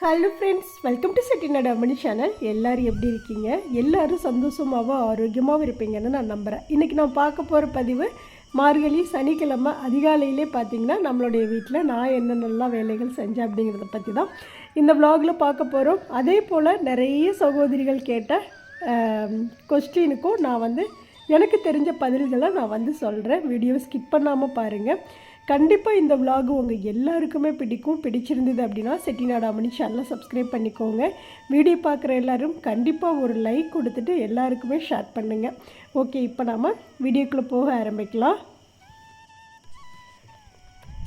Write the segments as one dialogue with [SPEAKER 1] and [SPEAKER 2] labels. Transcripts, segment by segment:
[SPEAKER 1] Hello friends welcome to Chettinad Ammani channel எல்லோரும் எப்படி இருக்கீங்க? எல்லோரும் சந்தோஷமாகவும் ஆரோக்கியமாகவும் இருப்பீங்கன்னு நான் நம்புகிறேன் இன்றைக்கி நான் பார்க்க போகிற பதிவு மார்கழி சனிக்கிழமை அதிகாலையிலே பார்த்தீங்கன்னா நம்மளுடைய வீட்டில் நான் என்னென்னலாம் வேலைகள் செஞ்சேன் அப்படிங்கிறத பற்றி தான் இந்த வ்ளாகில் பார்க்க போகிறோம் அதே போல் நிறைய சகோதரிகள் கேட்ட கொஸ்டினுக்கும் நான் வந்து எனக்கு தெரிஞ்ச பதில்களை நான் வந்து சொல்கிறேன் வீடியோ ஸ்கிப் பண்ணாமல் பாருங்கள் கண்டிப்பாக இந்த விலாகு உங்கள் எல்லாருக்குமே பிடிக்கும் பிடிச்சிருந்தது அப்படின்னா செட்டிநாடு அம்மணி சேனலை சப்ஸ்கிரைப் பண்ணிக்கோங்க. வீடியோ பார்க்குற எல்லாரும் கண்டிப்பாக ஒரு லைக் கொடுத்துட்டு எல்லாருக்குமே ஷேர் பண்ணுங்கள் ஓகே இப்போ நாம் வீடியோக்குள்ளே போக ஆரம்பிக்கலாம்.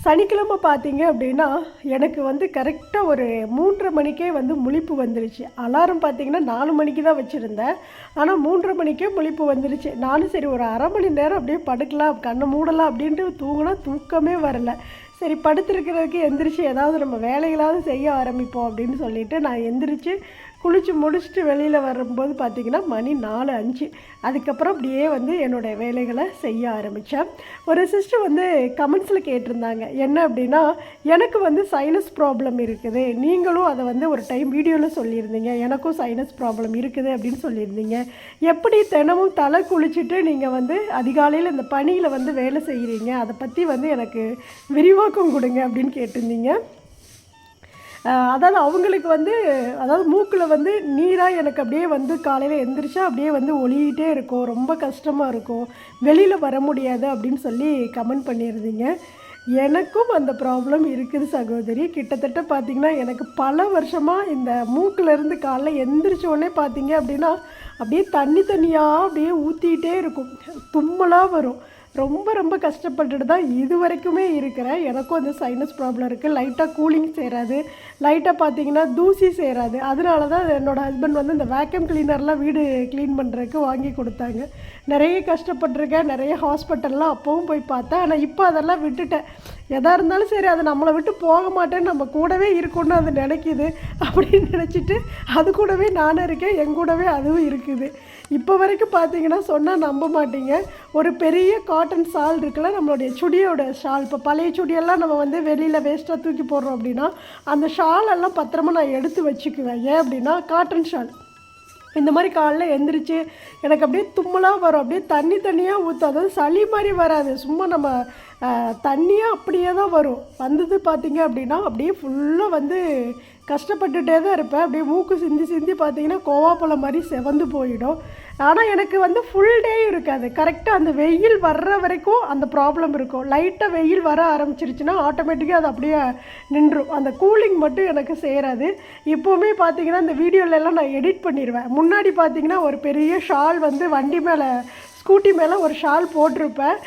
[SPEAKER 1] சனிக்கிழமை பார்த்தீங்க அப்படின்னா எனக்கு வந்து கரெக்டாக ஒரு மூன்றரை மணிக்கே வந்து முழிப்பு வந்துருச்சு. அலாரம் பார்த்தீங்கன்னா நாலு மணிக்கு தான் வச்சுருந்தேன். ஆனால் மூன்றரை மணிக்கே முழிப்பு வந்துருச்சு. நானும் சரி ஒரு அரை மணி நேரம் அப்படியே படுக்கலாம் கண்ணை மூடலாம் அப்படின்ட்டு தூங்கினா தூக்கமே வரல. சரி படுத்துருக்கிறதுக்கு எந்திரிச்சு ஏதாவது நம்ம வேலைகளாவது செய்ய ஆரம்பிப்போம் அப்படின்னு சொல்லிட்டு நான் எந்திரிச்சு குளித்து முடிச்சுட்டு வெளியில் வரும்போது பார்த்திங்கன்னா மணி நாலு அஞ்சு. அதுக்கப்புறம் அப்படியே வந்து என்னுடைய வேலைகளை செய்ய ஆரம்பித்தேன் ஒரு சிஸ்டர் வந்து கமெண்ட்ஸில் கேட்டிருந்தாங்க. என்ன அப்படின்னா எனக்கு வந்து சைனஸ் ப்ராப்ளம் இருக்குது. நீங்களும் அதை வந்து ஒரு டைம் வீடியோவில் சொல்லியிருந்தீங்க. எனக்கும் சைனஸ் ப்ராப்ளம் இருக்குது அப்படின்னு சொல்லியிருந்தீங்க. எப்படி தினமும் தலை குளிச்சுட்டு நீங்கள் வந்து அதிகாலையில் இந்த பனியில் வந்து வேலை செய்கிறீங்க அதை பற்றி வந்து எனக்கு விரிவாக்கம் கொடுங்க அப்படின்னு கேட்டிருந்தீங்க. அதாவது அவங்களுக்கு வந்து அதாவது மூக்கில் வந்து நீராக எனக்கு அப்படியே வந்து காலையில் எந்திரிச்சா அப்படியே வந்து ஒளியிட்டே இருக்கும். ரொம்ப கஷ்டமாக இருக்கும். வெளியில் வர முடியாது அப்படின்னு சொல்லி கமெண்ட் பண்ணியிருந்தீங்க எனக்கும் அந்த ப்ராப்ளம் இருக்குது சகோதரி. கிட்டத்தட்ட பார்த்திங்கன்னா எனக்கு பல வருஷமாக இந்த மூக்கிலேருந்து காலைல எந்திரிச்ச உடனே பார்த்தீங்க அப்படின்னா அப்படியே தண்ணி தண்ணியாக அப்படியே ஊற்றிக்கிட்டே இருக்கும். தும்மலாக வரும். ரொம்ப ரொம்ப கஷ்டப்பட்டுட்டு தான் இது வரைக்குமே இருக்கிறேன். எனக்கும் அந்த சைனஸ் ப்ராப்ளம் இருக்குது லைட்டாக கூலிங் சேராது. லைட்டாக பார்த்தீங்கன்னா தூசி சேராது. அதனால தான் என்னோடய ஹஸ்பண்ட் வந்து இந்த வேக்யூம் கிளீனர்லாம் வீடு க்ளீன் பண்ணுறதுக்கு வாங்கி கொடுத்தாங்க. நிறைய கஷ்டப்பட்டிருக்கேன். நிறைய ஹாஸ்பிட்டல்லாம் அப்போவும் போய் பார்த்தேன். ஆனால் இப்போ அதெல்லாம் விட்டுட்டேன். எதாக இருந்தாலும் சரி அது நம்மளை விட்டு போக மாட்டேன்னு நம்ம கூடவே இருக்கும்னு அது நினைக்கிது. அப்படின்னு நினச்சிட்டு அது கூடவே நானும் இருக்கேன். என் கூடவே அதுவும் இருக்குது. இப்போ வரைக்கும் பார்த்தீங்கன்னா சொன்னால் நம்ப மாட்டீங்க. ஒரு பெரிய காட்டன் ஷால் இருக்குல்ல நம்மளுடைய சுடியோட ஷால் இப்போ பழைய சுடியெல்லாம் நம்ம வந்து வெளியில் வேஸ்ட்டாக தூக்கி போடுறோம் அப்படின்னா அந்த ஷாலெல்லாம் பத்திரமா நான் எடுத்து வச்சுக்குவேன். ஏன் அப்படின்னா காட்டன் ஷால் இந்த மாதிரி காலைல எந்திரிச்சு எனக்கு அப்படியே தும்மலாக வரும். அப்படியே தண்ணி தண்ணியாக ஊற்றும் அதாவது சளி மாதிரி வராது. சும்மா நம்ம தண்ணியும் அப்படியே தான் வரும். வந்தது பார்த்தீங்க அப்படின்னா அப்படியே ஃபுல்லாக வந்து கஷ்டப்பட்டுட்டே தான் இருப்பேன். அப்படியே மூக்கு சிந்தி சிந்தி பார்த்தீங்கன்னா கோவாப்பழம் மாதிரி செவந்து போயிடும். ஆனால் எனக்கு வந்து ஃபுல் டே இருக்காது. கரெக்டாக அந்த வெயில் வர்ற வரைக்கும் அந்த ப்ராப்ளம் இருக்கும். லைட்டாக வெயில் வர ஆரம்பிச்சிருச்சுன்னா ஆட்டோமேட்டிக்காக அது அப்படியே நின்றும். அந்த கூலிங் மட்டும் எனக்கு சேராது. இப்போவுமே பார்த்தீங்கன்னா இந்த வீடியோலெல்லாம் நான் எடிட் பண்ணிடுவேன் முன்னாடி பார்த்தீங்கன்னா ஒரு பெரிய ஷால் வந்து வண்டி மேலே ஸ்கூட்டி மேலே ஒரு ஷால் போட்டிருப்பேன்.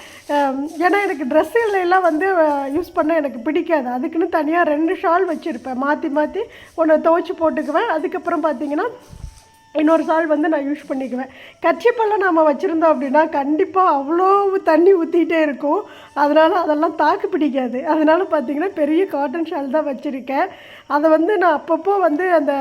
[SPEAKER 1] ஏன்னா எனக்கு ட்ரெஸ்ஸுகள் வந்து யூஸ் பண்ண எனக்கு பிடிக்காது. அதுக்குன்னு தனியாக ரெண்டு ஷால் வச்சுருப்பேன். மாற்றி மாற்றி ஒன்று துவைச்சி போட்டுக்குவேன். அதுக்கப்புறம் பார்த்தீங்கன்னா இன்னொரு சால் வந்து நான் யூஸ் பண்ணிக்குவேன். கர்ச்சிப்பெல்லாம் நாம் வச்சுருந்தோம் அப்படின்னா கண்டிப்பாக அவ்வளோ தண்ணி ஊற்றிக்கிட்டே இருக்கும். அதனால் அதெல்லாம் தாக்கு பிடிக்காது. அதனால் பார்த்தீங்கன்னா பெரிய காட்டன் ஷால் தான் வச்சுருக்கேன். அதை வந்து நான் அப்பப்போ வந்து அந்த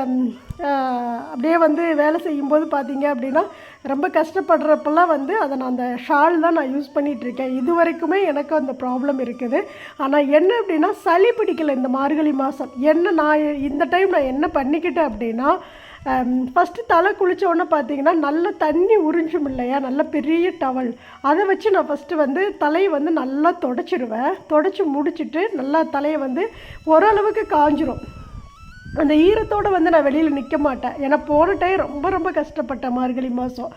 [SPEAKER 1] அப்படியே வந்து வேலை செய்யும்போது பார்த்தீங்க அப்படின்னா ரொம்ப கஷ்டப்படுறப்பெல்லாம் வந்து அதை நான் அந்த ஷால் தான் நான் யூஸ் பண்ணிகிட்ருக்கேன் இது வரைக்குமே எனக்கு அந்த ப்ராப்ளம் இருக்குது. ஆனால் என்ன அப்படின்னா சளி பிடிக்கல இந்த மார்கழி மாதம் என்ன நான் இந்த டைம் நான் என்ன பண்ணிக்கிட்டேன் அப்படின்னா Um, ஃபஸ்ட்டு தலை குளித்த உடனே பார்த்தீங்கன்னா நல்ல தண்ணி உறிஞ்சும் இல்லையா? நல்ல பெரிய டவல் அதை வச்சு நான் ஃபஸ்ட்டு வந்து தலையை வந்து நல்லா தொடச்சிடுவேன் தொடச்சி முடிச்சுட்டு நல்லா தலையை வந்து ஓரளவுக்கு காஞ்சிரும். அந்த ஈரத்தோடு வந்து நான் வெளியில் நிற்க மாட்டேன். ஏன்னா போன டைம் ரொம்ப ரொம்ப கஷ்டப்பட்டேன் மார்கழி மாதம்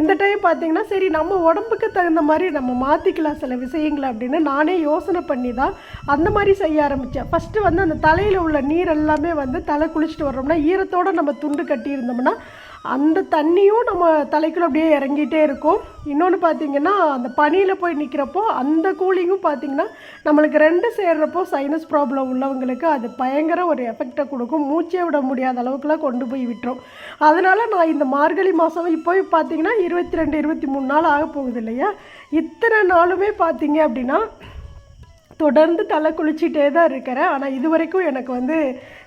[SPEAKER 1] இந்த டைம் பார்த்திங்கன்னா சரி நம்ம உடம்புக்கு தகுந்த மாதிரி நம்ம மாற்றிக்கலாம் சில விஷயங்களை அப்படின்னு நானே யோசனை பண்ணி தான் அந்த மாதிரி செய்ய ஆரம்பித்தேன் ஃபஸ்ட்டு வந்து அந்த தலையில் உள்ள நீர் எல்லாமே வந்து தலை குளிச்சுட்டு வர்றோம்னா ஈரத்தோடு நம்ம துண்டு கட்டியிருந்தோம்னா அந்த தண்ணியும் நம்ம தலைக்குள்ள அப்படியே இறங்கிட்டே இருக்கும். இன்னொன்று பார்த்தீங்கன்னா அந்த பனியில் போய் நிற்கிறப்போ அந்த கூலிங்கும் பார்த்தீங்கன்னா நம்மளுக்கு ரெண்டு சேர்றப்போ சைனஸ் ப்ராப்ளம் உள்ளவங்களுக்கு அது பயங்கர ஒரு எஃபெக்டை கொடுக்கும். மூச்சே விட முடியாத அளவுக்குலாம் கொண்டு போய் விட்டுரும். அதனால் நான் இந்த மார்கழி மாதம் இப்போ பார்த்தீங்கன்னா இருபத்தி ரெண்டு இருபத்தி மூணு நாள் ஆக போகுது இல்லையா? இத்தனை நாளுமே பார்த்தீங்க அப்படின்னா தொடர்ந்து தலை குளிச்சிட்டே தான் இருக்கிறேன். ஆனால் இது வரைக்கும் எனக்கு வந்து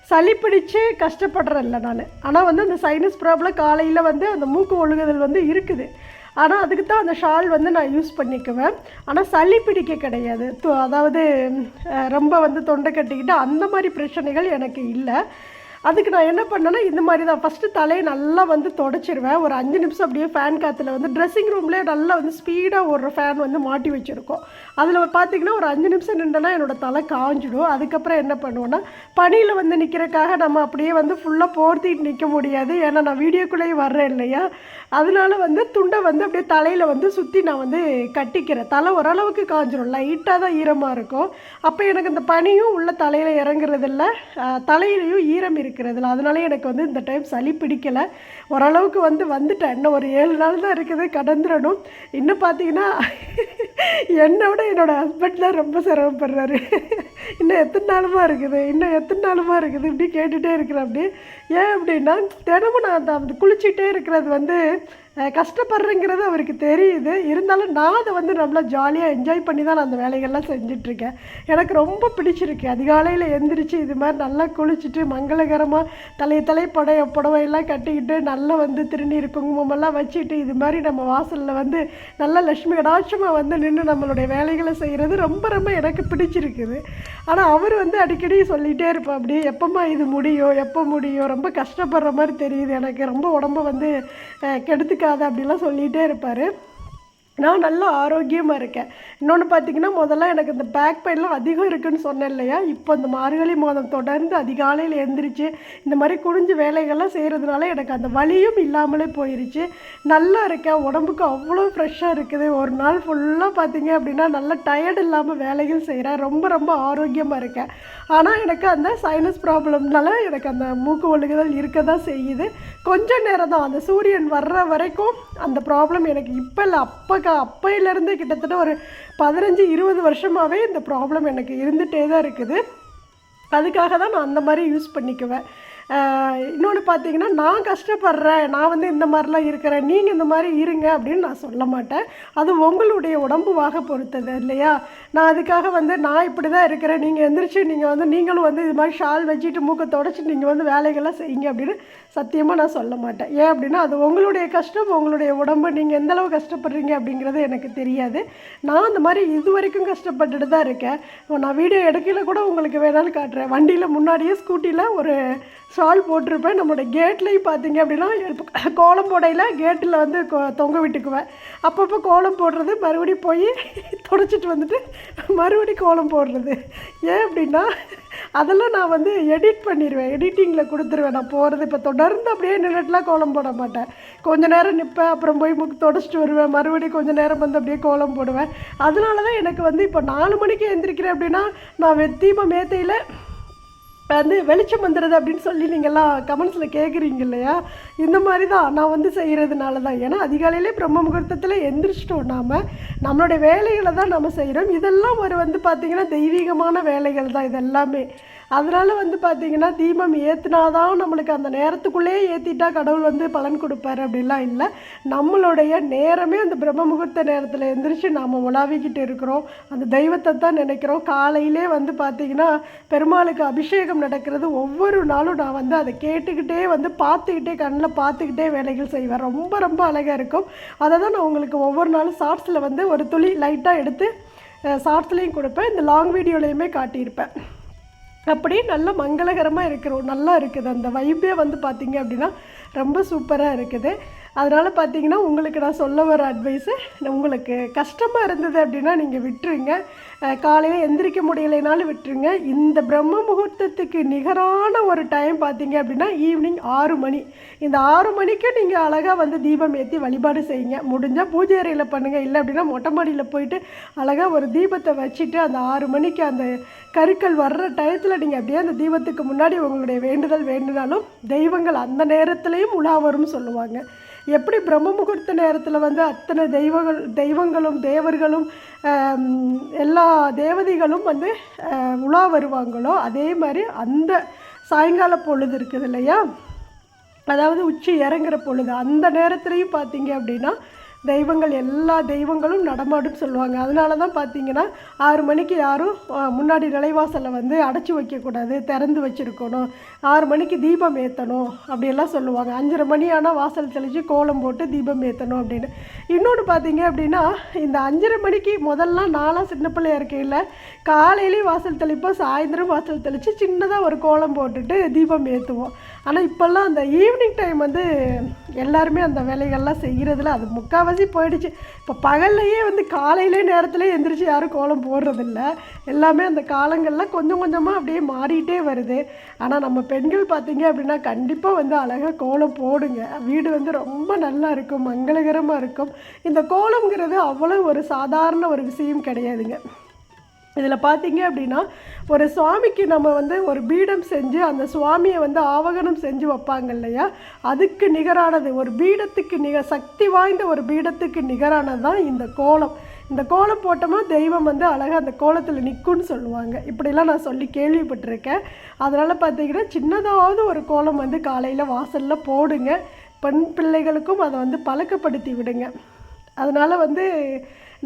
[SPEAKER 1] சளி பிடிச்சு கஷ்டப்படுறேன்ல நான். ஆனால் வந்து அந்த சைனஸ் ப்ராப்ளம் காலையில் வந்து அந்த மூக்கு ஒழுகுதல் வந்து இருக்குது. ஆனால் அதுக்கு தான் அந்த ஷால் வந்து நான் யூஸ் பண்ணிக்குவேன். ஆனால் சளி பிடிக்க கிடையாது. து- அதாவது ரொம்ப வந்து தொண்டை கட்டிக்கிட்டு அந்த மாதிரி பிரச்சனைகள் எனக்கு இல்லை. அதுக்கு நான் என்ன பண்ணேன்னா இந்த மாதிரி தான் ஃபஸ்ட்டு தலையை நல்லா வந்து தொடச்சிருவேன். ஒரு அஞ்சு நிமிஷம் அப்படியே ஃபேன் காற்றுல வந்து ட்ரெஸ்ஸிங் ரூம்லேயே நல்லா வந்து ஸ்பீடாக ஒரு ஃபேன் வந்து மாட்டி வச்சுருக்கோம். அதில் பார்த்தீங்கன்னா ஒரு அஞ்சு நிமிஷம் நின்றுனா என்னோடய தலை காஞ்சிடும். அதுக்கப்புறம் என்ன பண்ணுவோன்னா பனியில் வந்து நிற்கிறக்காக நம்ம அப்படியே வந்து ஃபுல்லாக போர்த்திட்டு நிற்க முடியாது. ஏன்னா நான் வீடியோக்குள்ளேயே வர்றேன் இல்லையா? அதனால வந்து துண்டை வந்து அப்படியே தலையில் வந்து சுற்றி நான் வந்து கட்டிக்கிறேன். தலை ஓரளவுக்கு காஞ்சிரும். லைட்டாக தான் ஈரமாக இருக்கும். அப்போ எனக்கு இந்த பனியும் உள்ள தலையில் இறங்குறதில்ல. தலையிலையும் ஈரம் இருக்கிறதில்ல. அதனால எனக்கு வந்து இந்த டைம் சளி பிடிக்கலை. ஓரளவுக்கு வந்து வந்துட்டேன். இன்னும் ஒரு ஏழு நாள் தான் இருக்குது. கடந்துடணும். இன்னும் பார்த்தீங்கன்னா என்னோட விட என்னோடய ஹஸ்பண்ட்லாம் ரொம்ப சிரமப்படுறாரு. இன்னும் எத்தனை நாளுமா இருக்குது? இன்னும் எத்தனை நாளுமா இருக்குது? இப்படி கேட்டுகிட்டே இருக்கிறேன் அப்படி ஏன் அப்படின்னா தினமும் நான் அந்த குளிச்சுட்டே இருக்கிறது வந்து கஷ்டப்படுறேங்கிறது அவருக்கு தெரியுது. இருந்தாலும் நான் அதை வந்து நல்லா ஜாலியாக என்ஜாய் பண்ணி தான் நான் அந்த வேலைகள்லாம் செஞ்சிட்ருக்கேன். எனக்கு ரொம்ப பிடிச்சிருக்கு. அதிகாலையில் எந்திரிச்சு இது மாதிரி நல்லா குளிச்சுட்டு மங்களகரமாக தலை தலை புடவை புடவையெல்லாம் கட்டிக்கிட்டு நல்லா வந்து திருநீர் குங்குமமெல்லாம் வச்சுட்டு இது மாதிரி நம்ம வாசலில் வந்து நல்லா லட்சுமி கடாட்சமாக வந்து நின்று நம்மளுடைய வேலைகளை செய்கிறது ரொம்ப ரொம்ப எனக்கு பிடிச்சிருக்குது. ஆனால் அவர் வந்து அடிக்கடி சொல்லிகிட்டே இருப்போம் அப்படி எப்போம்மா இது முடியும்? எப்போ முடியும்? ரொம்ப கஷ்டப்படுற மாதிரி தெரியுது எனக்கு. ரொம்ப உடம்ப வந்து கெடுத்துக்காத அப்படிலாம் சொல்லிகிட்டே இருப்பார். நான் நல்லா ஆரோக்கியமாக இருக்கேன். இன்னொன்று பார்த்தீங்கன்னா முதல்ல எனக்கு இந்த பேக் பெயின்லாம் அதிகம் இருக்குன்னு சொன்னேன் இல்லையா? இப்போ இந்த மார்கழி மாதம் தொடர்ந்து அதிகாலையில் எழுந்திரிச்சு இந்த மாதிரி குனிஞ்சு வேலைகள்லாம் செய்கிறதுனால எனக்கு அந்த வலியும் இல்லாமலே போயிருச்சு. நல்லா இருக்கேன். உடம்புக்கு அவ்வளோ ஃப்ரெஷ்ஷாக இருக்குது. ஒரு நாள் ஃபுல்லாக பார்த்தீங்க அப்படின்னா நல்லா டயர்ட் இல்லாமல் வேலைகள் செய்கிறேன் ரொம்ப ரொம்ப ஆரோக்கியமாக இருக்கேன். ஆனால் எனக்கு அந்த சைனஸ் ப்ராப்ளம்னால எனக்கு அந்த மூக்கு ஒழுகுதல் இருக்க தான் செய்யுது. கொஞ்சம் நேரம் தான் அந்த சூரியன் வர்ற வரைக்கும் அந்த ப்ராப்ளம் எனக்கு இப்போ இல்லை அப்போ அப்பையிலேருந்து கிட்டத்தட்ட ஒரு பதினஞ்சு இருபது வருஷமாகவே இந்த ப்ராப்ளம் எனக்கு இருந்துகிட்டே தான் இருக்குது. அதுக்காக தான் நான் அந்த மாதிரி யூஸ் பண்ணிக்குவேன். இன்னொன்று பார்த்தீங்கன்னா நான் கஷ்டப்படுறேன் நான் வந்து இந்த மாதிரிலாம் இருக்கிறேன் நீங்கள் இந்த மாதிரி இருங்க அப்படின்னு நான் சொல்ல மாட்டேன். அது உங்களுடைய உடம்பு வாக பொறுத்தது இல்லையா? நான் அதுக்காக வந்து நான் இப்படி தான் இருக்கிறேன் நீங்கள் எந்திரிச்சு நீங்கள் வந்து நீங்களும் வந்து இது மாதிரி ஷால் வச்சுட்டு மூக்கை தொடச்சி நீங்கள் வந்து வேலைகள்லாம் செய்யுங்க அப்படின்னு சத்தியமாக நான் சொல்ல மாட்டேன். ஏன் அப்படின்னா அது உங்களுடைய கஷ்டம் உங்களுடைய உடம்பு. நீங்கள் எந்த அளவு கஷ்டப்படுறீங்க அப்படிங்கிறது எனக்கு தெரியாது. நான் அந்த மாதிரி இது வரைக்கும் கஷ்டப்பட்டுட்டு தான் இருக்கேன். நான் வீடியோ எடுக்கல கூட உங்களுக்கு வேணாலும் காட்டுறேன். வண்டியில் முன்னாடியே ஸ்கூட்டியில் ஒரு ஷால் போட்டிருப்பேன். நம்மளோட கேட்லேயும் பார்த்தீங்க அப்படின்னா கோலம் போடையில் கேட்டில் வந்து கொ- தொங்க விட்டுக்குவேன். அப்பப்போ கோலம் போடுறது மறுபடியும் போய் தொடச்சிட்டு வந்துட்டு மறுபடி கோலம் போடுறது. ஏன் அப்படின்னா அதெல்லாம் நான் வந்து எடிட் பண்ணிடுவேன் எடிட்டிங்கில் கொடுத்துருவேன். நான் போகிறது இப்போ தொடர்ந்து அப்படியே நின்றுட்டுலாம் கோலம் போட மாட்டேன். கொஞ்ச நேரம் நிற்பேன் அப்புறம் போய் முக்கு தொடச்சிட்டு வருவேன். மறுபடியும் கொஞ்சம் நேரம் வந்து அப்படியே கோலம் போடுவேன். அதனால தான் எனக்கு வந்து இப்போ நாலு மணிக்கு எழுந்திரிக்கிறேன் அப்படின்னா நான் வெத்தீம மேத்தையில் இப்போ வந்து வெளிச்சம் வந்துடுது அப்படின்னு சொல்லி நீங்கள்லாம் கமெண்ட்ஸில் கேட்குறீங்க இல்லையா? இந்த மாதிரி தான் நான் வந்து செய்கிறதுனால தான் ஏன்னா அதிகாலையிலே பிரம்ம முகூர்த்தத்தில் எந்திரிச்சிட்டோம் நாம். நம்மளுடைய வேலைகளை தான் நம்ம செய்கிறோம் இதெல்லாம் ஒரு வந்து பார்த்திங்கன்னா தெய்வீகமான வேலைகள் தான் இதெல்லாமே. அதனால் வந்து பார்த்திங்கன்னா தீபம் ஏற்றுனாதான் நம்மளுக்கு அந்த நேரத்துக்குள்ளேயே ஏற்றிட்டா கடவுள் வந்து பலன் கொடுப்பாரு அப்படிலாம் இல்லை. நம்மளுடைய நேரமே அந்த பிரம்ம முகூர்த்த நேரத்தில் எந்திரிச்சு நாம் உலாவிக்கிட்டு இருக்கிறோம். அந்த தெய்வத்தை தான் நினைக்கிறோம். காலையிலே வந்து பார்த்திங்கன்னா பெருமாளுக்கு அபிஷேகம் நடக்கிறது ஒவ்வொரு நாளும் நான் வந்து அதை கேட்டுக்கிட்டே வந்து பார்த்துக்கிட்டே கண்ணில் பார்த்துக்கிட்டே வேலைகள் செய்வேன். ரொம்ப ரொம்ப அழகாக இருக்கும். அதை தான் நான் உங்களுக்கு ஒவ்வொரு நாளும் ஷார்ட்ஸில் வந்து ஒரு துளி லைட்டாக எடுத்து ஷார்ட்ஸ்லேயும் கொடுப்பேன். இந்த லாங் வீடியோலையுமே காட்டியிருப்பேன். அப்படியே நல்ல மங்களகரமாக இருக்கிறோம் நல்லா இருக்குது. அந்த வைப்பே வந்து பார்த்திங்க அப்படின்னா ரொம்ப சூப்பராக இருக்குது. அதனால் பார்த்தீங்கன்னா உங்களுக்கு நான் சொல்ல வர அட்வைஸு உங்களுக்கு கஷ்டமாக இருந்தது அப்படின்னா நீங்கள் விட்டுருங்க. காலையில் எந்திரிக்க முடியலைனாலும் விட்டுருங்க. இந்த பிரம்ம முகூர்த்தத்துக்கு நிகரான ஒரு டைம் பார்த்தீங்க அப்படின்னா ஈவினிங் ஆறு மணி. இந்த ஆறு மணிக்கு நீங்கள் அழகாக வந்து தீபம் ஏற்றி வழிபாடு செய்யுங்க. முடிஞ்சால் பூஜை அறையில் பண்ணுங்கள் இல்லை அப்படின்னா மொட்டை மாடியில் போயிட்டு அழகாக ஒரு தீபத்தை வச்சுட்டு அந்த ஆறு மணிக்கு அந்த கருக்கள் வர்ற டயத்தில் நீங்கள் அப்படியே அந்த தீபத்துக்கு முன்னாடி உங்களுடைய வேண்டுதல் வேண்டுனாலும் தெய்வங்கள் அந்த நேரத்துலேயும் உலா வரும்னு சொல்லுவாங்க. எப்படி பிரம்ம முகூர்த்த நேரத்தில் வந்து அத்தனை தெய்வங்கள் தெய்வங்களும் தேவர்களும் எல்லா தேவதைகளும் வந்து உலா வருவாங்களோ அதே மாதிரி அந்த சாயங்கால பொழுது இருக்குது இல்லையா? அதாவது உச்சி இறங்குற பொழுது அந்த நேரத்துலையும் பார்த்தீங்க அப்படின்னா தெய்வங்கள் எல்லா தெய்வங்களும் நடமாடும் சொல்லுவாங்க. அதனால தான் பார்த்தீங்கன்னா ஆறு மணிக்கு யாரும் முன்னாடி நிலைவாசலில் வந்து அடைச்சி வைக்கக்கூடாது திறந்து வச்சுருக்கணும். ஆறு மணிக்கு தீபம் ஏற்றணும் அப்படியெல்லாம் சொல்லுவாங்க. அஞ்சரை மணி ஆனால் வாசல் தெளித்து கோலம் போட்டு தீபம் ஏற்றணும் அப்படின்னு. இன்னொன்று பார்த்தீங்க அப்படின்னா இந்த அஞ்சரை மணிக்கு முதல்லாம் நாளாக சின்ன பிள்ளையா இருக்கையில் காலையிலேயும் வாசல் தெளிப்போம் சாயந்தரம் வாசல் தெளித்து சின்னதாக ஒரு கோலம் போட்டுட்டு தீபம் ஏற்றுவோம் ஆனால் இப்போல்லாம் அந்த ஈவினிங் டைம் வந்து எல்லாருமே அந்த வேலைகள்லாம் செய்கிறதுல அது முக்கால்வாசி போயிடுச்சு. இப்போ பகல்லையே வந்து காலையிலே நேரத்தில் எந்திரிச்சு யாரும் கோலம் போடுறதில்ல. எல்லாமே அந்த காலங்களில் கொஞ்சம் கொஞ்சமாக அப்படியே மாறிட்டே வருது. ஆனால் நம்ம பெண்கள் பார்த்தீங்க அப்படின்னா கண்டிப்பாக வந்து அழகாக கோலம் போடுங்க. வீடு வந்து ரொம்ப நல்லா இருக்கும் மங்களகரமாக இருக்கும். இந்த கோலம்ங்கிறது அவ்வளோ ஒரு சாதாரண ஒரு விஷயம் கிடையாதுங்க. இதில் பார்த்தீங்க அப்படின்னா ஒரு சுவாமிக்கு நம்ம வந்து ஒரு பீடம் செஞ்சு அந்த சுவாமியை வந்து ஆவகனம் செஞ்சு வைப்பாங்க இல்லையா? அதுக்கு நிகரானது ஒரு பீடத்துக்கு நிக சக்தி வாய்ந்த ஒரு பீடத்துக்கு நிகரானது தான் இந்த கோலம். இந்த கோலம் போட்டோமா தெய்வம் வந்து அழகாக அந்த கோலத்தில் நிற்கும்னு சொல்லுவாங்க. இப்படிலாம் நான் சொல்லி கேள்விப்பட்டிருக்கேன். அதனால் பார்த்தீங்கன்னா சின்னதாவது ஒரு கோலம் வந்து காலையில் வாசலில் போடுங்க. பெண் பிள்ளைகளுக்கும் அதை வந்து பழக்கப்படுத்தி விடுங்க. அதனால் வந்து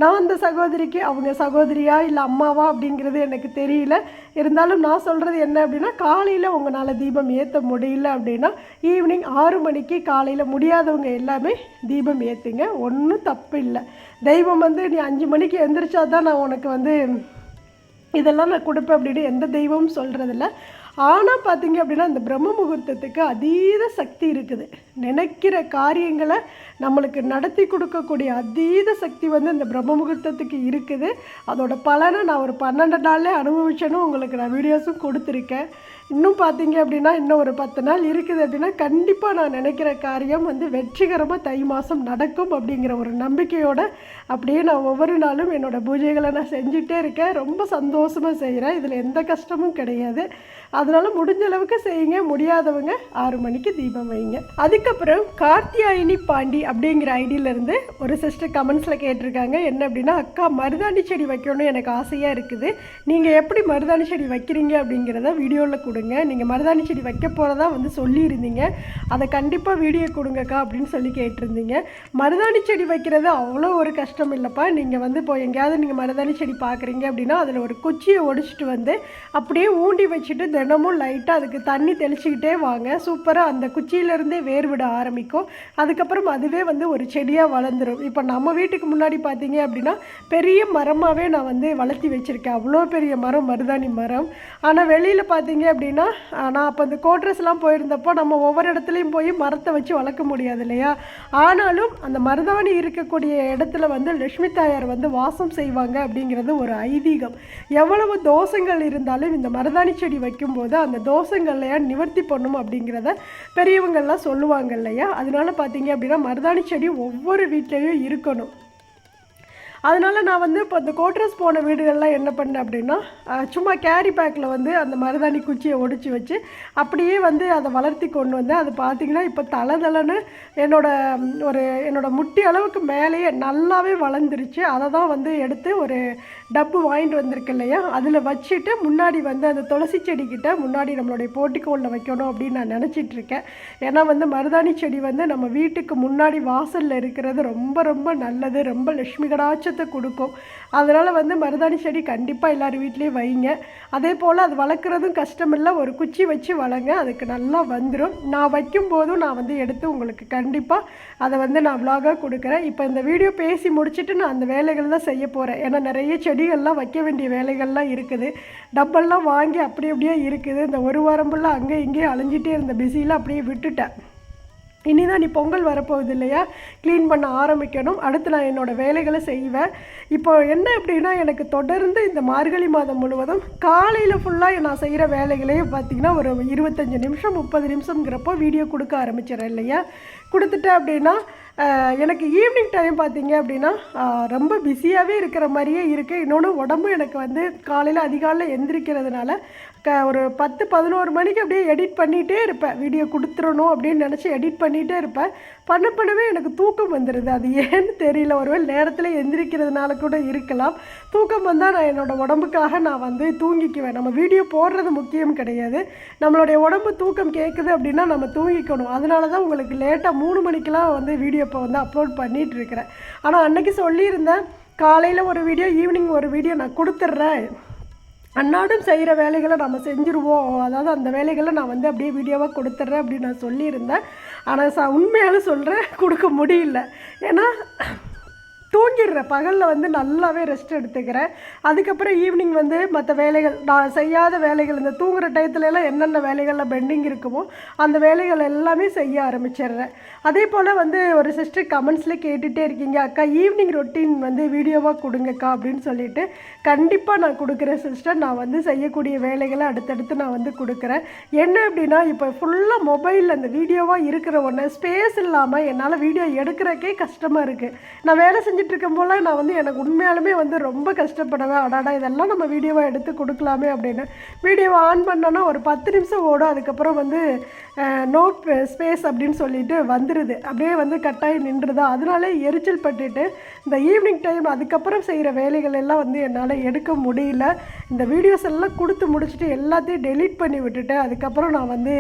[SPEAKER 1] நான் அந்த சகோதரிக்கு அவங்க சகோதரியா இல்லை அம்மாவா அப்படிங்கிறது எனக்கு தெரியல. இருந்தாலும் நான் சொல்கிறது என்ன அப்படின்னா காலையில் உங்களால் தீபம் ஏற்ற முடியல அப்படின்னா ஈவினிங் ஆறு மணிக்கு காலையில் முடியாதவங்க எல்லாமே தீபம் ஏற்றுங்க ஒன்றும் தப்பு இல்லை. தெய்வம் வந்து நீ அஞ்சு மணிக்கு எந்திரிச்சா தான் நான் உனக்கு வந்து இதெல்லாம் நான் கொடுப்பேன் அப்படின்னு எந்த தெய்வமும் சொல்கிறதில்ல ஆனால் பார்த்தீங்க அப்படின்னா இந்த பிரம்ம முகூர்த்தத்துக்கு அதீத சக்தி இருக்குது. நினைக்கிற காரியங்களை நம்மளுக்கு நடத்தி கொடுக்கக்கூடிய அதீத சக்தி வந்து இந்த பிரம்ம முகூர்த்தத்துக்கு இருக்குது. அதோட பலனை நான் ஒரு பன்னெண்டு நாளில் அனுபவிச்சேன்னு உங்களுக்கு நான் வீடியோஸும் கொடுத்துருக்கேன். இன்னும் பார்த்தீங்க அப்படின்னா இன்னும் ஒரு பத்து நாள் இருக்குது அப்படின்னா கண்டிப்பாக நான் நினைக்கிற காரியம் வந்து வெற்றிகரமாக தை மாதம் நடக்கும் அப்படிங்கிற ஒரு நம்பிக்கையோடு அப்படியே நான் ஒவ்வொரு நாளும் என்னோடய பூஜைகளை நான் செஞ்சுட்டே இருக்கேன். ரொம்ப சந்தோஷமாக செய்கிறேன் இதில் எந்த கஷ்டமும் கிடையாது. அதனால் முடிஞ்ச அளவுக்கு செய்யுங்க. முடியாதவங்க ஆறு மணிக்கு தீபம் வைங்க. அதுக்கப்புறம் கார்த்தியாயினி பாண்டி அப்படிங்கிற ஐடியிலேருந்து ஒரு சிஸ்டர் கமெண்ட்ஸில் கேட்டிருக்காங்க. என்ன அப்படின்னா அக்கா மருதாணி செடி வைக்கணும்னு எனக்கு ஆசையாக இருக்குது. நீங்கள் எப்படி மருதாணி செடி வைக்கிறீங்க? அப்படிங்கிறத வீடியோவில் கொடுங்க. நீங்கள் மருதாணி செடி வைக்க போகிறதா வந்து சொல்லியிருந்தீங்க. அதை கண்டிப்பாக வீடியோ கொடுங்கக்கா அப்படின்னு சொல்லி கேட்டிருந்தீங்க. மருதாணி செடி வைக்கிறது அவ்வளோ ஒரு கஷ்டம். கஷ்டம் இல்லைப்பா. நீங்கள் வந்து இப்போ எங்கேயாவது நீங்கள் மருதாணி செடி பார்க்குறீங்க அப்படின்னா அதில் ஒரு குச்சியை ஒடிச்சிட்டு வந்து அப்படியே ஊண்டி வச்சுட்டு தினமும் லைட்டாக அதுக்கு தண்ணி தெளிச்சிக்கிட்டே வாங்க. சூப்பராக அந்த குச்சியிலேருந்தே வேர் விட ஆரம்பிக்கும். அதுக்கப்புறம் அதுவே வந்து ஒரு செடியாக வளர்ந்துடும் இப்போ நம்ம வீட்டுக்கு முன்னாடி பார்த்தீங்க அப்படின்னா பெரிய மரமாகவே நான் வந்து வளர்த்தி வச்சுருக்கேன். அவ்வளோ பெரிய மரம் மருதாணி மரம். ஆனால் வெளியில் பார்த்தீங்க அப்படின்னா நான் அப்போ இந்த கோட்ரஸ்லாம் போயிருந்தப்போ நம்ம ஒவ்வொரு இடத்துலையும் போய் மரத்தை வச்சு வளர்க்க முடியாது இல்லையா? ஆனாலும் அந்த மருதாணி இருக்கக்கூடிய இடத்துல வந்து லட்சுமி தாயார் வந்து வாசம் செய்வாங்க அப்படிங்கிறது ஒரு ஐதீகம். எவ்வளவு தோஷங்கள் இருந்தாலும் இந்த மருதாணி செடி வைக்கும்போது அந்த தோஷங்களையா நிவர்த்தி பண்ணும் அப்படிங்கிறத பெரியவங்கள்லாம் சொல்லுவாங்க இல்லையா? அதனால பார்த்தீங்க அப்படின்னா மருதாணி செடி ஒவ்வொரு வீட்லேயும் இருக்கணும். அதனால் நான் வந்து இப்போ இந்த கோட்ரஸ் போன வீடுகள்லாம் என்ன பண்ணேன் அப்படின்னா சும்மா கேரி பேக்கில் வந்து அந்த மருதாணி குச்சியை ஒடிச்சு வச்சு அப்படியே வந்து அதை வளர்த்தி கொண்டு வந்தேன். அது பார்த்தீங்கன்னா இப்போ தலை தலைன்னு என்னோட ஒரு என்னோடய முட்டி அளவுக்கு மேலேயே நல்லாவே வளர்ந்துருச்சு. அதை தான் வந்து எடுத்து ஒரு டப்பு வாங்கிட்டு வந்திருக்கு இல்லையா? அதில் வச்சுட்டு முன்னாடி வந்து அந்த துளசி செடிக்கிட்ட முன்னாடி நம்மளுடைய போட்டிக்கோளில் வைக்கணும் அப்படின்னு நான் நினச்சிட்ருக்கேன் ஏன்னா வந்து மருதாணி செடி வந்து நம்ம வீட்டுக்கு முன்னாடி வாசலில் இருக்கிறது ரொம்ப ரொம்ப நல்லது. ரொம்ப லட்சுமி கடாட்சத்தை கொடுக்கும். அதனால் வந்து மருதாணி செடி கண்டிப்பாக எல்லார் வீட்லேயும் வைங்க. அதே போல் அது வளர்க்குறதும் கஷ்டமில்லை ஒரு குச்சி வச்சு வளங்க அதுக்கு நல்லா வந்துடும் நான் வைக்கும் போதும் நான் வந்து எடுத்து உங்களுக்கு கண்டிப்பாக அதை வந்து நான் விலாகாக கொடுக்குறேன். இப்போ இந்த வீடியோ பேசி முடிச்சுட்டு நான் அந்த வேலைகள் தான் செய்ய போகிறேன் ஏன்னா நிறைய செடிகள்லாம் வைக்க வேண்டிய வேலைகள்லாம் இருக்குது. டப்பெல்லாம் வாங்கி அப்படி அப்படியே இருக்குது. இந்த ஒரு வாரம் ஃபுல்லாக அங்கே இங்கேயே அழிஞ்சிட்டே இருந்த பிஸியில் அப்படியே விட்டுட்டேன். இனிதான் நீ பொங்கல் வரப்போகுது இல்லையா க்ளீன் பண்ண ஆரம்பிக்கணும். அடுத்து நான் என்னோடய வேலைகளை செய்வேன். இப்போ என்ன அப்படின்னா எனக்கு தொடர்ந்து இந்த மார்கழி மாதம் முழுவதும் காலையில் ஃபுல்லாக நான் செய்கிற வேலைகளையே பார்த்தீங்கன்னா ஒரு இருபத்தஞ்சி நிமிஷம் முப்பது நிமிஷங்கிறப்போ வீடியோ கொடுக்க ஆரம்பிச்சிடறேன் இல்லையா? கொடுத்துட்டேன் அப்படின்னா எனக்கு ஈவினிங் டைம் பார்த்தீங்க அப்படின்னா ரொம்ப பிஸியாகவே இருக்கிற மாதிரியே இருக்குது இன்னொன்று உடம்பு எனக்கு வந்து காலையில் அதிகாலையில் எந்திரிக்கிறதுனால க ஒரு பத்து பதினோரு மணிக்கு அப்படியே எடிட் பண்ணிகிட்டே இருப்பேன். வீடியோ கொடுத்துடணும் அப்படின்னு நினச்சி எடிட் பண்ணிகிட்டே இருப்பேன். பண்ண பண்ணவே எனக்கு தூக்கம் வந்துடுது அது ஏன்னு தெரியல. ஒருவேளை நேரத்தில் எந்திரிக்கிறதுனால கூட இருக்கலாம். தூக்கம் வந்தால் நான் என்னோடய உடம்புக்காக நான் வந்து தூங்கிக்குவேன். நம்ம வீடியோ போடுறது முக்கியம் கிடையாது. நம்மளுடைய உடம்பு தூக்கம் கேட்குது அப்படின்னா நம்ம தூங்கிக்கணும். அதனால தான் உங்களுக்கு லேட்டாக மூணு மணிக்கெலாம் வந்து வீடியோ இப்போ வந்து அப்லோட் பண்ணிகிட்ருக்கிறேன் ஆனால் அன்னைக்கு சொல்லியிருந்தேன் காலையில் ஒரு வீடியோ ஈவினிங் ஒரு வீடியோ நான் கொடுத்துட்றேன். அன்னாடும் செய்கிற வேலைகளை நம்ம செஞ்சுருவோம். அதாவது அந்த வேலைகளை நான் வந்து அப்படியே வீடியோவாக கொடுத்துட்றேன் அப்படின்னு நான் சொல்லியிருந்தேன். ஆனால் ச உண்மையாலும் சொல்கிறேன் கொடுக்க முடியல. ஏன்னா தூங்கிடுறேன். பகலில் வந்து நல்லாவே ரெஸ்ட் எடுத்துக்கிறேன். அதுக்கப்புறம் ஈவினிங் வந்து மற்ற வேலைகள் நான் செய்யாத வேலைகள் இந்த தூங்குகிற டயத்துலலாம் எல்லாம் என்னென்ன வேலைகளில் பெண்டிங் இருக்குமோ அந்த வேலைகள் எல்லாமே செய்ய ஆரம்பிச்சிடுறேன். அதே போல் வந்து ஒரு சிஸ்டர் கமெண்ட்ஸில் கேட்டுகிட்டே இருக்கீங்க அக்கா ஈவினிங் ரொட்டீன் வந்து வீடியோவாக கொடுங்கக்கா அப்படின்னு சொல்லிட்டு கண்டிப்பாக நான் கொடுக்குறேன் சிஸ்டர் நான் வந்து செய்யக்கூடிய வேலைகளை அடுத்தடுத்து நான் வந்து கொடுக்குறேன். என்ன அப்படின்னா இப்போ ஃபுல்லாக மொபைலில் அந்த வீடியோவாக இருக்கிற ஒன்று ஸ்பேஸ் இல்லாமல் என்னால் வீடியோ எடுக்கிறக்கே கஷ்டமாக இருக்குது நான் வேலை செஞ்சுட்டு இருக்கும் போல நான் வந்து எனக்கு உண்மையாலுமே வந்து ரொம்ப கஷ்டப்படுவேன். அடாடா இதெல்லாம் நம்ம வீடியோவாக எடுத்து கொடுக்கலாமே அப்படின்னு. வீடியோவை ஆன் பண்ணோன்னா ஒரு பத்து நிமிஷம் ஓடும். அதுக்கப்புறம் வந்து நோ ஸ்பேஸ் அப்படின்னு சொல்லிட்டு வந்துடுது அப்படியே வந்து கட்டாயி நின்றுதா? அதனாலே எரிச்சல் பட்டுட்டு இந்த ஈவினிங் டைம் அதுக்கப்புறம் செய்கிற வேலைகள் எல்லாம் வந்து என்னால் எடுக்க முடியல. இந்த வீடியோஸ் எல்லாம் கொடுத்து முடிச்சுட்டு எல்லாத்தையும் டெலீட் பண்ணி விட்டுட்டு அதுக்கப்புறம் நான் வந்து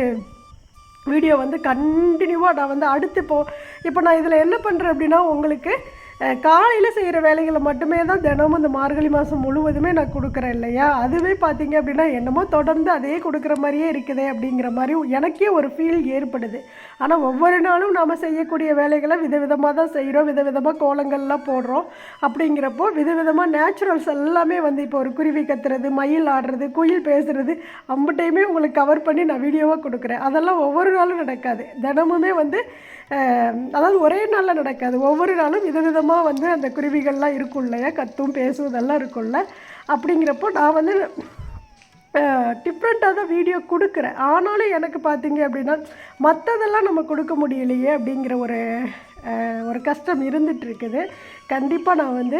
[SPEAKER 1] வீடியோ வந்து கண்டினியூவாக நான் வந்து அடுத்து இப்போ இப்போ நான் இதில் என்ன பண்ணுறேன் அப்படின்னா உங்களுக்கு காலையில் செய்கிற வேலைகளை மட்டுமே தான் தினமும் இந்த மார்கழி மாதம் முழுவதுமே நான் கொடுக்குறேன் இல்லையா? அதுவே பார்த்தீங்க அப்படின்னா என்னமோ தொடர்ந்து அதே கொடுக்குற மாதிரியே இருக்குதே அப்படிங்கிற மாதிரி எனக்கே ஒரு ஃபீல் ஏற்படுது. ஆனால் ஒவ்வொரு நாளும் நாம் செய்யக்கூடிய வேலைகளை விதவிதமாக தான் செய்கிறோம் விதவிதமாக கோலங்கள்லாம் போடுறோம். அப்படிங்கிறப்போ விதவிதமாக நேச்சுரல்ஸ் எல்லாமே வந்து இப்போ ஒரு குருவி கத்துறது மயில் ஆடுறது குயில் பேசுகிறது அம்பட்டையுமே உங்களுக்கு கவர் பண்ணி நான் வீடியோவாக கொடுக்குறேன். அதெல்லாம் ஒவ்வொரு நாளும் நடக்காது. தினமுமே வந்து அதாவது ஒரே நாளில் நடக்காது. ஒவ்வொரு நாளும் விதவிதமாக வந்து அந்த குருவிகள்லாம் இருக்கும் இல்லையா? கத்தும் பேசுவதெல்லாம் இருக்கும்ல அப்படிங்கிறப்போ நான் வந்து டிஃப்ரெண்ட்டாக தான் வீடியோ கொடுக்குறேன். ஆனாலும் எனக்கு பார்த்தீங்க அப்படின்னா மற்றதெல்லாம் நம்ம கொடுக்க முடியலையே அப்படிங்கிற ஒரு ஒரு கஷ்டம் இருந்துகிட்ருக்குது. கண்டிப்பாக நான் வந்து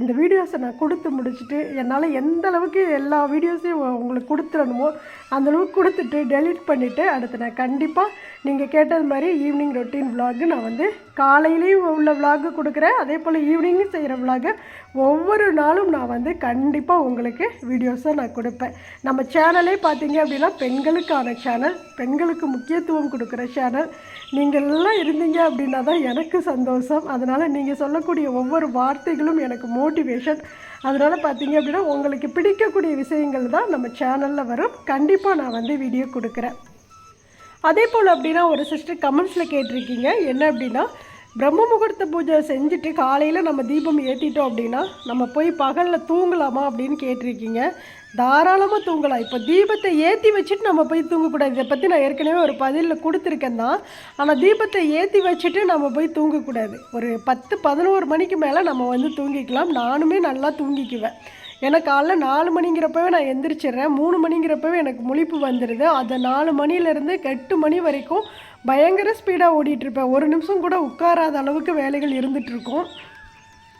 [SPEAKER 1] இந்த வீடியோஸை நான் கொடுத்து முடிச்சுட்டு என்னால் எந்த அளவுக்கு எல்லா வீடியோஸையும் உங்களுக்கு கொடுத்துடணுமோ அந்தளவுக்கு கொடுத்துட்டு டெலிட் பண்ணிவிட்டு அடுத்து நான் கண்டிப்பாக நீங்கள் கேட்டது மாதிரி ஈவினிங் ரொட்டீன் விலாகு நான் வந்து காலையிலையும் உள்ள விலாகு கொடுக்குறேன். அதே போல் ஈவினிங்கும் செய்கிற விலாகு ஒவ்வொரு நாளும் நான் வந்து கண்டிப்பாக உங்களுக்கு வீடியோஸை நான் கொடுப்பேன். நம்ம சேனலே பார்த்தீங்க அப்படின்னா பெண்களுக்கான சேனல் பெண்களுக்கு முக்கியத்துவம் கொடுக்குற சேனல் நீங்களெல்லாம் இருந்தீங்க அப்படின்னா தான் எனக்கு சந்தோஷம். அதனால் நீங்கள் சொல்லக்கூடிய ஒவ்வொரு வார்த்தைகளும் எனக்கு மோட்டிவேஷன் அதனால் பார்த்தீங்க அப்படின்னா உங்களுக்கு பிடிக்கக்கூடிய விஷயங்கள் தான் நம்ம சேனலில் வரும். கண்டிப்பாக நான் வந்து வீடியோ கொடுக்குறேன். அதே போல் அப்படின்னா ஒரு சிஸ்டர் கமெண்ட்ஸில் கேட்டிருக்கீங்க. என்ன அப்படின்னா பிரம்ம முகூர்த்த பூஜை செஞ்சுட்டு காலையில் நம்ம தீபம் ஏற்றிட்டோம் அப்படின்னா நம்ம போய் பகலில் தூங்கலாமா? அப்படின்னு கேட்டிருக்கீங்க. தாராளமாக தூங்கலாம். இப்போ தீபத்தை ஏற்றி வச்சுட்டு நம்ம போய் தூங்கக்கூடாது. இதை பற்றி நான் ஏற்கனவே ஒரு பதிலில் கொடுத்துருக்கேன் தான். ஆனால் தீபத்தை ஏற்றி வச்சுட்டு நம்ம போய் தூங்கக்கூடாது. ஒரு பத்து பதினோரு மணிக்கு மேலே நம்ம வந்து தூங்கிக்கலாம். நானுமே நல்லா தூங்கிக்குவேன். ஏன்னா காலைல நாலு மணிங்கிறப்பவே நான் எந்திரிச்சிடுறேன். மூணு மணிங்கிறப்பவே எனக்கு முழிப்பு வந்துடுது. அதை நாலு மணிலேருந்து எட்டு மணி வரைக்கும் பயங்கர ஸ்பீடாக ஓடிட்டுருப்பேன் ஒரு நிமிஷம் கூட உட்காராத அளவுக்கு வேலைகள் இருந்துகிட்ருக்கும்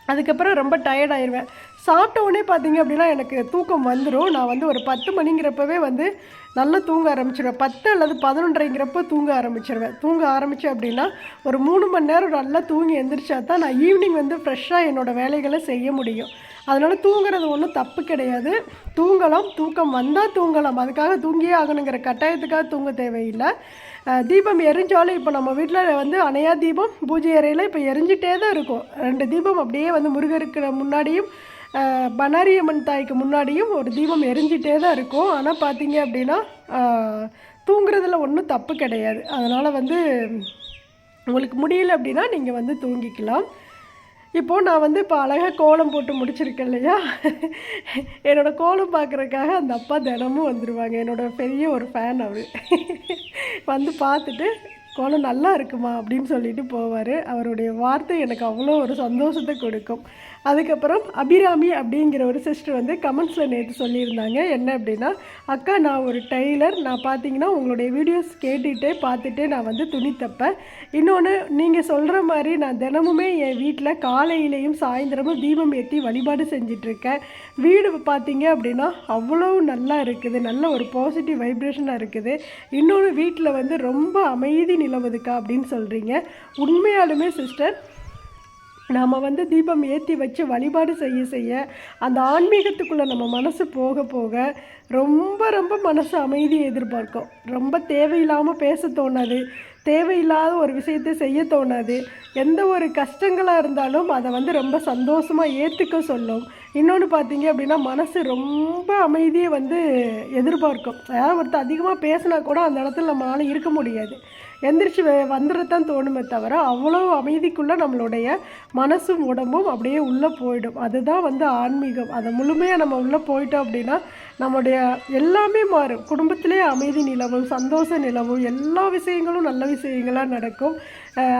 [SPEAKER 1] அதுக்கப்புறம் ரொம்ப டயர்ட் ஆயிடுவேன் சாப்பிட்ட உடனே பார்த்தீங்க அப்படின்னா எனக்கு தூக்கம் வந்துடும் நான் வந்து ஒரு பத்து மணிங்கிறப்பவே வந்து நல்லா தூங்க ஆரம்பிச்சிடுவேன் பத்து அல்லது பதினொன்றரைங்கிறப்ப தூங்க ஆரம்பிச்சிடுவேன் தூங்க ஆரம்பித்தேன் அப்படின்னா ஒரு மூணு மணி நேரம் நல்லா தூங்கி எந்திரிச்சா தான் நான் ஈவினிங் வந்து ஃப்ரெஷ்ஷாக என்னோடய வேலைகளை செய்ய முடியும். அதனால் தூங்குறது ஒன்றும் தப்பு கிடையாது. தூங்கலாம். தூக்கம் வந்தால் தூங்கலாம். அதுக்காக தூங்கியே ஆகணுங்கிற கட்டாயத்துக்காக தூங்க தேவையில்லை. தீபம் எரிஞ்சாலும் இப்போ நம்ம வீட்டில் வந்து அணையா தீபம் பூஜை அறையில் இப்போ எரிஞ்சிட்டே தான் இருக்கும். ரெண்டு தீபம் அப்படியே வந்து முருகருக்கு முன்னாடியும் பனாரியம்மன் தாய்க்கு முன்னாடியும் ஒரு தீபம் எரிஞ்சிட்டே தான் இருக்கும். ஆனால் பார்த்தீங்க அப்படின்னா தூங்குறதுல ஒன்றும் தப்பு கிடையாது. அதனால் வந்து உங்களுக்கு முடியல அப்படின்னா நீங்கள் வந்து தூங்கிக்கலாம். இப்போது நான் வந்து இப்போ அழகாக கோலம் போட்டு முடிச்சிருக்கேன் இல்லையா? என்னோடய கோலம் பார்க்குறக்காக அந்த அப்பா தினமும் வந்துடுவாங்க என்னோடய பெரிய ஒரு ஃபேன் அவர். வந்து பார்த்துட்டு கோலம் நல்லா இருக்குமா? அப்படின்னு சொல்லிட்டு போவார். அவருடைய வார்த்தை எனக்கு அவ்வளோ ஒரு சந்தோஷத்தை கொடுக்கும். அதுக்கப்புறம் அபிராமி அப்படிங்கிற ஒரு சிஸ்டர் வந்து கமெண்ட்ஸில் நேற்று சொல்லியிருந்தாங்க. என்ன அப்படின்னா அக்கா நான் ஒரு டெய்லர் நான் பார்த்தீங்கன்னா உங்களுடைய வீடியோஸ் கேட்டுகிட்டே பார்த்துட்டே நான் வந்து துணி தைப்பேன். இன்னொன்று நீங்கள் சொல்கிற மாதிரி நான் தினமுமே என் வீட்டில் காலையிலையும் சாயந்தரமும் தீபம் ஏற்றி வழிபாடு செஞ்சிட்ருக்கேன். வீடு பார்த்தீங்க அப்படின்னா அவ்வளோ நல்லா இருக்குது. நல்ல ஒரு பாசிட்டிவ் வைப்ரேஷனாக இருக்குது. இன்னொன்று வீட்டில் வந்து ரொம்ப அமைதி நிலவுதுக்கா அப்படின்னு சொல்கிறீங்க உண்மையாலுமே சிஸ்டர் நாம் வந்து தீபம் ஏற்றி வச்சு வழிபாடு செய்ய செய்ய அந்த ஆன்மீகத்துக்குள்ளே நம்ம மனசு போக போக ரொம்ப ரொம்ப மனசு அமைதியை எதிர்பார்க்கும். ரொம்ப தேவையில்லாமல் பேச தோணாது. தேவையில்லாத ஒரு விஷயத்தை செய்ய தோணாது. எந்த ஒரு கஷ்டங்களாக இருந்தாலும் அதை வந்து ரொம்ப சந்தோஷமாக ஏற்றுக்க சொல்லும். இன்னொன்று பார்த்தீங்க அப்படின்னா மனசு ரொம்ப அமைதியை வந்து எதிர்பார்க்கும். யாராவது ஒருத்தர் அதிகமாக பேசினா கூட அந்த இடத்துல நம்மளால் இருக்க முடியாது. எந்திரிச்சு வந்துடத்தான் தோணுமே தவிர அவ்வளோ அமைதிக்குள்ளே நம்மளுடைய மனசும் உடம்பும் அப்படியே உள்ளே போயிடும். அதுதான் வந்து ஆன்மீகம். அதை முழுமையாக நம்ம உள்ளே போயிட்டோம் அப்படின்னா நம்முடைய எல்லாமே மாறும். குடும்பத்திலே அமைதி நிலவும் சந்தோஷ நிலவும் எல்லா விஷயங்களும் நல்ல விஷயங்களாக நடக்கும்.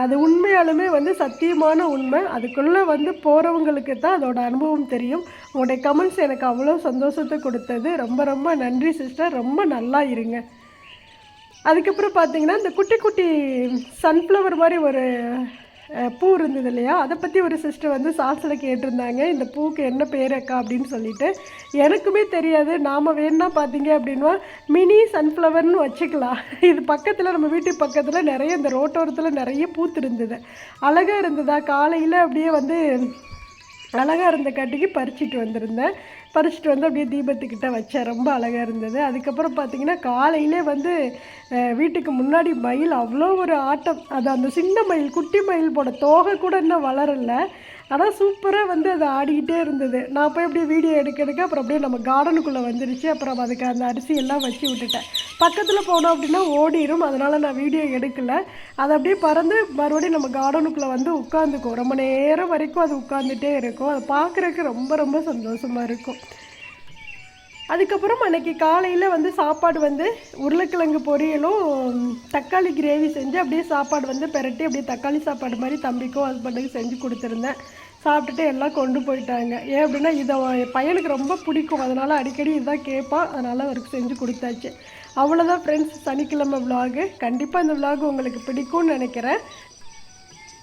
[SPEAKER 1] அது உண்மையாலுமே வந்து சத்தியமான உண்மை. அதுக்குள்ளே வந்து போகிறவங்களுக்கு தான் அதோட அனுபவம் தெரியும். உங்களுடைய கமெண்ட்ஸ் எனக்கு அவ்வளோ சந்தோஷத்தை கொடுத்தது. ரொம்ப ரொம்ப நன்றி சிஸ்டர் ரொம்ப நல்லா இருங்க. அதுக்கப்புறம் பார்த்தீங்கன்னா இந்த குட்டி குட்டி சன்ஃப்ளவர் மாதிரி ஒரு பூ இருந்தது இல்லையா? அதை பற்றி ஒரு சிஸ்டர் வந்து சாஸில் கேட்டிருந்தாங்க. இந்த பூக்கு என்ன பேர் அக்கா அப்படின்னு சொல்லிட்டு. எனக்குமே தெரியாது. நாம் வேணா பார்த்தீங்க அப்படின்னா மினி சன்ஃப்ளவர்னு வச்சுக்கலாம். இது பக்கத்தில் நம்ம வீட்டு பக்கத்தில் நிறைய இந்த ரோட்டோரத்தில் நிறைய பூத்து இருந்தது. அழகாக இருந்ததா? காலையில் அப்படியே வந்து அழகாக இருந்த கட்டிக்கு பறிச்சுட்டு வந்திருந்தேன். பறிச்சுட்டு வந்து அப்படியே தீபத்துக்கிட்ட வச்சேன். ரொம்ப அழகாக இருந்தது. அதுக்கப்புறம் பார்த்திங்கன்னா காலையிலே வந்து வீட்டுக்கு முன்னாடி மயில் அவ்வளோ ஒரு ஆட்டம். அது அந்த சின்ன மயில் குட்டி மயில் போட தோகை கூட இன்னும் வளரலை. ஆனால் சூப்பராக வந்து அது ஆடிக்கிட்டே இருந்தது. நான் போய் அப்படியே வீடியோ எடுக்க எடுக்க அப்புறம் அப்படியே நம்ம கார்டனுக்குள்ளே வந்துருச்சு. அப்புறம் அதுக்கு அந்த அரிசி எல்லாம் வச்சு விட்டுட்டேன். பக்கத்தில் போனோம் அப்படின்னா ஓடிடும் அதனால் நான் வீடியோ எடுக்கலை. அதை அப்படியே பறந்து மறுபடியும் நம்ம கார்டனுக்குள்ளே வந்து உட்காந்துக்கும். ரொம்ப நேரம் வரைக்கும் அது உட்காந்துட்டே இருக்கும். அதை பார்க்குறக்கு ரொம்ப ரொம்ப சந்தோஷமாக இருக்கும். அதுக்கப்புறம் அன்றைக்கி காலையில் வந்து சாப்பாடு வந்து உருளைக்கிழங்கு பொரியலும் தக்காளி கிரேவி செஞ்சு அப்படியே சாப்பாடு வந்து பெரட்டி அப்படியே தக்காளி சாப்பாடு மாதிரி தம்பிக்கும் ஹஸ்பண்டுக்கும் செஞ்சு கொடுத்துருந்தேன். சாப்பிட்டுட்டு எல்லாம் கொண்டு போயிட்டாங்க. ஏன் அப்படின்னா இதை பையனுக்கு ரொம்ப பிடிக்கும். அதனால் அடிக்கடி இதுதான் கேட்பான். அதனால் அவருக்கு செஞ்சு கொடுத்தாச்சு. அவ்வளோதான் ஃப்ரெண்ட்ஸ் சனிக்கிழமை விலாகு கண்டிப்பாக இந்த விலாகு உங்களுக்கு பிடிக்கும்னு நினைக்கிறேன்.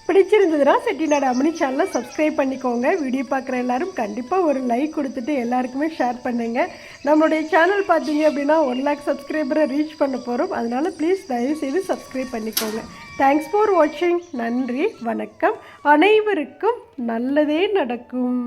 [SPEAKER 1] பிடிச்சிருந்ததுன்னா செட்டிநாடு அம்மனி சேனலை சப்ஸ்கிரைப் பண்ணிக்கோங்க. வீடியோ பார்க்குற எல்லாரும் கண்டிப்பாக ஒரு லைக் கொடுத்துட்டு எல்லாருக்குமே ஷேர் பண்ணுங்கள் நம்மளுடைய சேனல் பார்த்தீங்க அப்படின்னா ஒன் லேக் சப்ஸ்கிரைபரை ரீச் பண்ண போகிறோம் அதனால் ப்ளீஸ் தயவுசெய்து சப்ஸ்கிரைப் பண்ணிக்கோங்க. தேங்க்ஸ் ஃபார் வாட்சிங் நன்றி வணக்கம். அனைவருக்கும் நல்லதே நடக்கும்.